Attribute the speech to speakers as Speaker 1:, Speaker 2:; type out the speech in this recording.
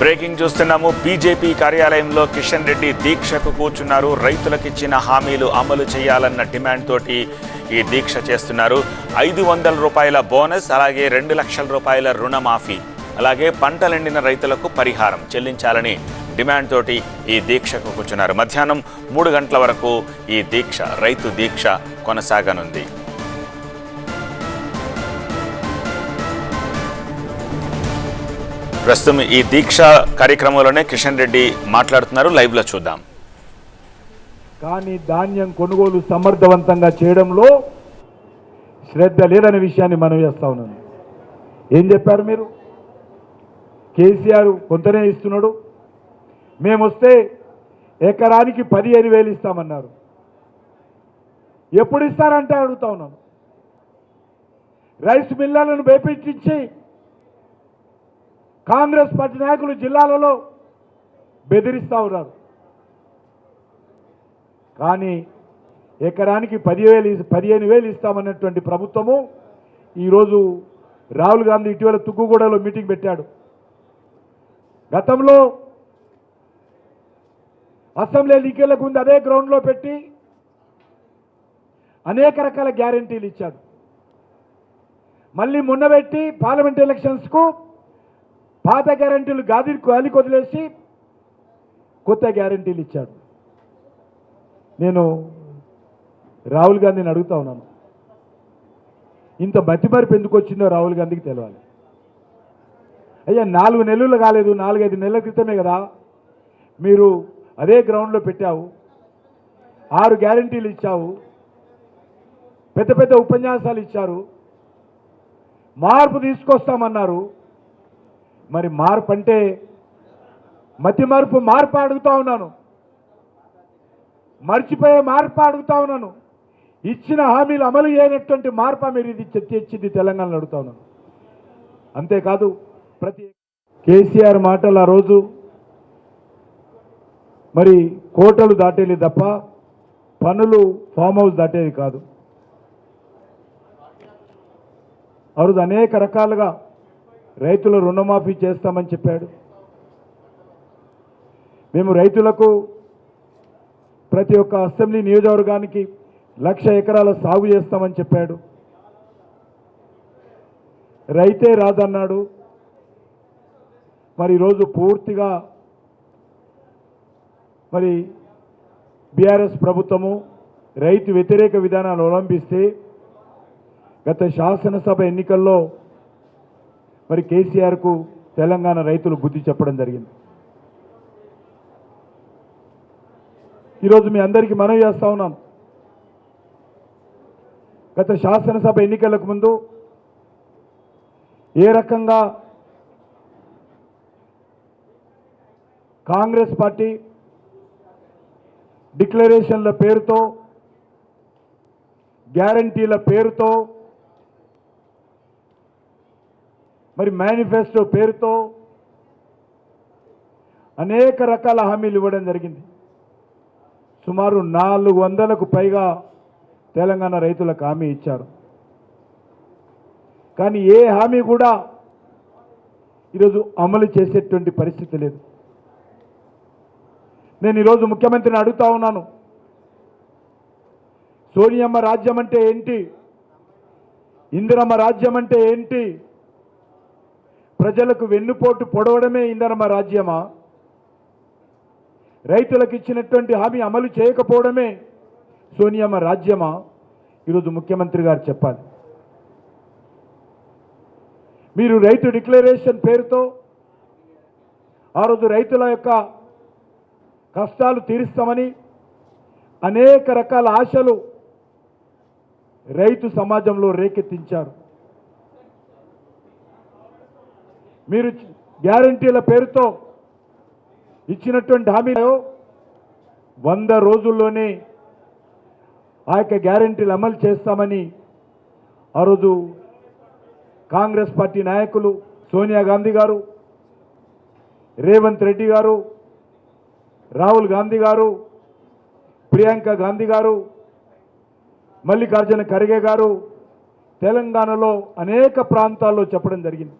Speaker 1: Breaking చూస్తున్నాము BJP కార్యాలయంలో కిషన్ రెడ్డి దీక్షకు కూర్చున్నారు. రైతులకిచ్చిన హామీలు అమలు చేయాలన్న డిమాండ్ తోటి ఈ దీక్ష చేస్తున్నారు. ఐదు వందల రూపాయల బోనస్ అలాగే రెండు లక్షల రూపాయల రుణమాఫీ అలాగే పంటలెండిన రైతులకు పరిహారం చెల్లించాలని డిమాండ్ తోటి ఈ దీక్షకు కూర్చున్నారు. మధ్యాహ్నం మూడు గంటల వరకు ఈ దీక్ష రైతు దీక్ష కొనసాగనుంది. ప్రస్తుతం ఈ దీక్ష కార్యక్రమంలోనే కిషన్ రెడ్డి మాట్లాడుతున్నారు. లైవ్లో చూద్దాం.
Speaker 2: కానీ ధాన్యం కొనుగోలు సమర్థవంతంగా చేయడంలో శ్రద్ధ లేదనే విషయాన్ని మనం చేస్తా ఉన్నాను ఏం చెప్పారు మీరు? కేసీఆర్ కొంతనే ఇస్తున్నాడు. మేము వస్తే ఎకరానికి పదిహేను వేలు ఇస్తామన్నారు. ఎప్పుడు ఇస్తారంటే అడుగుతా ఉన్నాను. రైస్ మిల్లర్లను బేపించి కాంగ్రెస్ పార్టీ నాయకులు జిల్లాలలో బెదిరిస్తూ ఉన్నారు. కానీ ఎకరానికి పదివేలు పదిహేను వేలు ఇస్తామన్నటువంటి ప్రభుత్వము ఈరోజు రాహుల్ గాంధీ ఇటీవల తుక్కుగూడలో మీటింగ్ పెట్టాడు. గతంలో అసెంబ్లీ ఎన్నికలకు ముందు అదే గ్రౌండ్లో పెట్టి అనేక రకాల గ్యారంటీలు ఇచ్చాడు. మళ్ళీ మొన్న పెట్టి పార్లమెంట్ ఎలక్షన్స్కు పాత గ్యారంటీలు గాది గాలికి వదిలేసి కొత్త గ్యారంటీలు ఇచ్చాడు. నేను రాహుల్ గాంధీని అడుగుతా ఉన్నాను. ఇంత మతిమరుపు ఎందుకు వచ్చిందో రాహుల్ గాంధీకి తెలియాలి అయ్యా నాలుగు నెలలు కాలేదు నాలుగైదు నెలల క్రితమే కదా. మీరు అదే గ్రౌండ్లో పెట్టావు ఆరు గ్యారంటీలు ఇచ్చావు పెద్ద పెద్ద ఉపన్యాసాలు ఇచ్చారు మార్పు తీసుకొస్తామన్నారు. మరి మార్పు అంటే మతి మార్పు మార్పు అడుగుతా ఉన్నాను. మర్చిపోయే మార్పు అడుగుతా ఉన్నాను. ఇచ్చిన హామీలు అమలు చేయనటువంటి మార్పు మీరు ఇది తెచ్చింది తెలంగాణలో అడుగుతా ఉన్నాను. అంతేకాదు ప్రతి కేసీఆర్ మాటలు ఆ రోజు మరి కోటలు దాటేది తప్ప పనులు ఫామ్ హౌస్ దాటేది కాదు. ఆ రోజు అనేక రకాలుగా రైతుల రుణమాఫీ చేస్తామని చెప్పాడు. మేము రైతులకు ప్రతి ఒక్క అసెంబ్లీ నియోజకవర్గానికి లక్ష ఎకరాల సాగు చేస్తామని చెప్పాడు. రైతే రాదన్నాడు. మరి ఈరోజు పూర్తిగా మరి బీఆర్ఎస్ ప్రభుత్వము రైతు వ్యతిరేక విధానాలు అవలంబిస్తే గత శాసనసభ ఎన్నికల్లో మరి కేసీఆర్కు తెలంగాణ రైతులు బుద్ధి చెప్పడం జరిగింది. ఈరోజు మీ అందరికీ మనవి చేస్తా ఉన్నాను గత శాసనసభ ఎన్నికలకు ముందు ఏ రకంగా కాంగ్రెస్ పార్టీ డిక్లరేషన్ల పేరుతో గ్యారంటీల పేరుతో మరి మేనిఫెస్టో పేరుతో అనేక రకాల హామీలు ఇవ్వడం జరిగింది. సుమారు నాలుగు వందలకు పైగా తెలంగాణ రైతులకు హామీ ఇచ్చారు. కానీ ఏ హామీ కూడా ఈరోజు అమలు చేసేటువంటి పరిస్థితి లేదు. నేను ఈరోజు ముఖ్యమంత్రిని అడుగుతా ఉన్నాను. సోనియమ్మ రాజ్యం అంటే ఏంటి? ఇందిరమ్మ రాజ్యం అంటే ఏంటి? ప్రజలకు వెన్నుపోటు పొడవడమే ఇందిరమ్మ రాజ్యమా? రైతులకు ఇచ్చినటువంటి హామీ అమలు చేయకపోవడమే సోనియమ్మ రాజ్యమా? ఈరోజు ముఖ్యమంత్రి గారు చెప్పాలి. మీరు రైతు డిక్లరేషన్ పేరుతో ఆ రోజు రైతుల యొక్క కష్టాలు తీరుస్తామని అనేక రకాల ఆశలు రైతు సమాజంలో రేకెత్తించారు. మీరు గ్యారంటీల పేరుతో ఇచ్చినటువంటి హామీలో వంద రోజుల్లోనే ఆ యొక్క గ్యారంటీలు అమలు చేస్తామని ఆ రోజు కాంగ్రెస్ పార్టీ నాయకులు సోనియా గాంధీ గారు రేవంత్ రెడ్డి గారు రాహుల్ గాంధీ గారు ప్రియాంక గాంధీ గారు మల్లికార్జున ఖర్గే గారు తెలంగాణలో అనేక ప్రాంతాల్లో చెప్పడం జరిగింది.